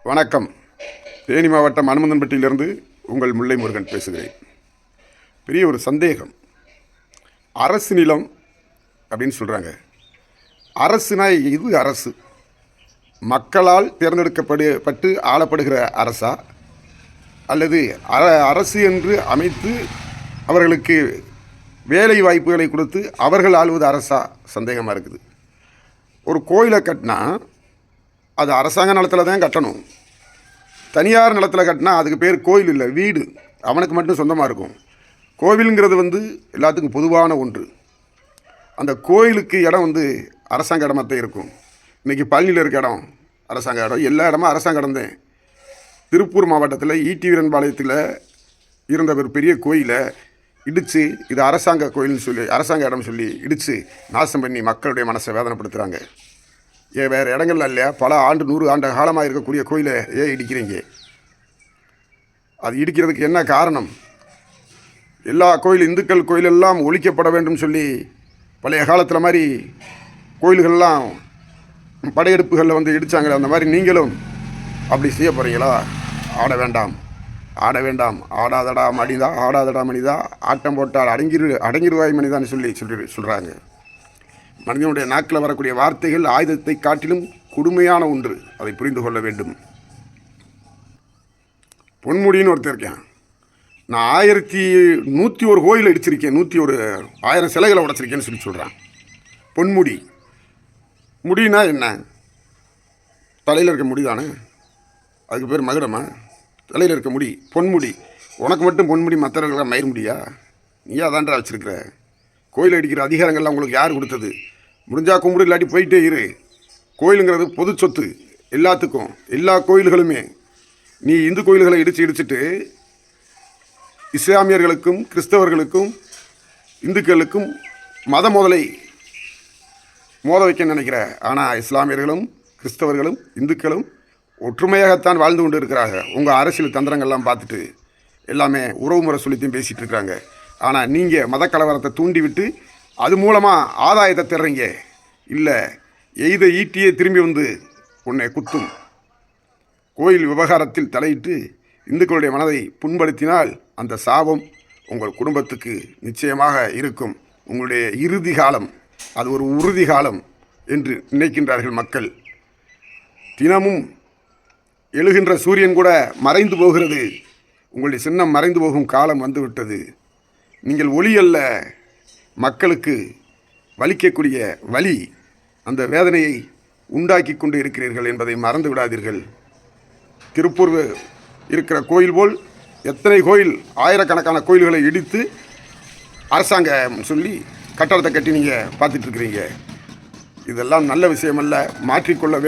வணக்கம். தேனி மாவட்டம் அனுமந்தன்பட்டியிலிருந்து உங்கள் முல்லை முருகன் பேசுகிறேன். பெரிய ஒரு சந்தேகம். அரசு நிலம் அப்படின்னு சொல்கிறாங்க அரசுனா இது அரசு? மக்களால் தேர்ந்தெடுக்கப்படு பட்டு ஆளப்படுகிற அரசா? அல்லது அர அரசு என்று அமைத்து அவர்களுக்கு வேலை வாய்ப்புகளை கொடுத்து அவர்கள் ஆளுவது அரசா? சந்தேகமாக இருக்குது. ஒரு கோயிலை கட்டினா அது அரசாங்க நிலத்தில் தான் கட்டணும். தனியார் நிலத்தில் கட்டினா அதுக்கு பேர் கோயில் இல்லை வீடு. அவனுக்கு மட்டும் சொந்தமாக இருக்கும். கோவிலுங்கிறது வந்து எல்லாத்துக்கும் பொதுவான ஒன்று. அந்த கோயிலுக்கு இடம் வந்து அரசாங்க இடமாக தான் இருக்கும். இன்றைக்கி பழனியில் இருக்க இடம் அரசாங்க இடம். எல்லா இடமும் அரசாங்க இடம் தான். திருப்பூர் மாவட்டத்தில் ஈட்டி வீரன்பாளையத்தில் இருந்த ஒரு பெரிய கோயிலை இடித்து இது அரசாங்க கோயில்னு சொல்லி அரசாங்க இடம் சொல்லி இடித்து நாசம் பண்ணி மக்களுடைய மனசை வேதனைப்படுத்துகிறாங்க ஏன் வேறு இடங்கள்ல இல்லையா? பல ஆண்டு நூறு ஆண்டு காலமாக இருக்கக்கூடிய கோயிலை ஏன் இடிக்கிறீங்க? அது இடிக்கிறதுக்கு என்ன காரணம்? எல்லா கோயில் இந்துக்கள் கோயிலெல்லாம் ஒழிக்கப்பட வேண்டும் சொல்லி பழைய காலத்தில் மாதிரி கோயில்கள்லாம் படையெடுப்புகளில் வந்து இடித்தாங்களே அந்த மாதிரி நீங்களும் அப்படி செய்ய போகிறீங்களா ஆட வேண்டாம் ஆட வேண்டாம் ஆடாதடா மனிதா ஆடாதடா மனிதா ஆட்டம் போட்டால் அடங்கிரு அடங்கிருவாய் மணிதான்னு சொல்லி சொல்லி சொல்கிறாங்க மனிதனுடைய நாக்கில் வரக்கூடிய வார்த்தைகள் ஆயுதத்தை காட்டிலும் கொடுமையான ஒன்று. அதை புரிந்து கொள்ள வேண்டும். பொன்முடின்னு ஒருத்தர் இருக்கேன். நான் ஆயிரத்தி நூற்றி ஒரு கோயில் அடிச்சிருக்கேன். நூற்றி ஒரு ஆயிரம் சிலைகளை உடைச்சிருக்கேன்னு சொல்லி சொல்கிறான் பொன்முடி. முடினா என்ன? தலையில் இருக்க முடி தானே? அதுக்கு பேர் மகுடமா? தலையில் இருக்க முடி. பொன்முடி. உனக்கு மட்டும் பொன்முடி மற்றவர்களுக்கு மயிர் முடியா? நீயா தான்டா வச்சிருக்கிற? கோயில் அடிக்கிற அதிகாரங்கள்லாம் உங்களுக்கு யார் கொடுத்தது? முடிஞ்சா கும்பிடு இல்லாட்டி போயிட்டே இரு. கோயிலுங்கிறது பொது சொத்து. எல்லாத்துக்கும் எல்லா கோயில்களுமே. நீ இந்து கோயில்களை இடித்து இடிச்சிட்டு இஸ்லாமியர்களுக்கும் கிறிஸ்தவர்களுக்கும் இந்துக்களுக்கும் மத முதலை மோத வைக்க நினைக்கிற. ஆனால் இஸ்லாமியர்களும் கிறிஸ்தவர்களும் இந்துக்களும் ஒற்றுமையாகத்தான் வாழ்ந்து கொண்டு இருக்கிறாங்க உங்கள் அரசியல் தந்திரங்கள்லாம் பார்த்துட்டு எல்லாமே உறவு முறை சொல்லித்தையும் பேசிகிட்டு இருக்கிறாங்க ஆனால் நீங்கள் மத கலவரத்தை அது மூலமாக ஆதாயத்தை தர்றீங்க. இல்லை எய்த ஈட்டியே திரும்பி வந்து உன்னை குத்தும். கோயில் விவகாரத்தில் தலையிட்டு இந்துக்களுடைய மனதை புண்படுத்தினால் அந்த சாபம் உங்கள் குடும்பத்துக்கு நிச்சயமாக இருக்கும். உங்களுடைய இறுதி காலம் அது ஒரு உறுதி காலம் என்று நினைக்கின்றார்கள் மக்கள். தினமும் எழுகின்ற சூரியன் கூட மறைந்து போகிறது. உங்களுடைய சின்னம் மறைந்து போகும் காலம் வந்துவிட்டது. நீங்கள் ஒளி அல்ல மக்களுக்கு வலிக்கக்கூடிய வலி அந்த வேதனையை உண்டாக்கி கொண்டு இருக்கிறீர்கள் என்பதை மறந்து விடாதீர்கள். திருப்பூர் இருக்கிற கோயில் போல் எத்தனை கோயில் ஆயிரக்கணக்கான கோயில்களை இடித்து அரசாங்கம் சொல்லி கட்டடத்தை கட்டி நீங்கள் பார்த்துட்ருக்குறீங்க இதெல்லாம் நல்ல விஷயமல்ல மாற்றிக்கொள்ள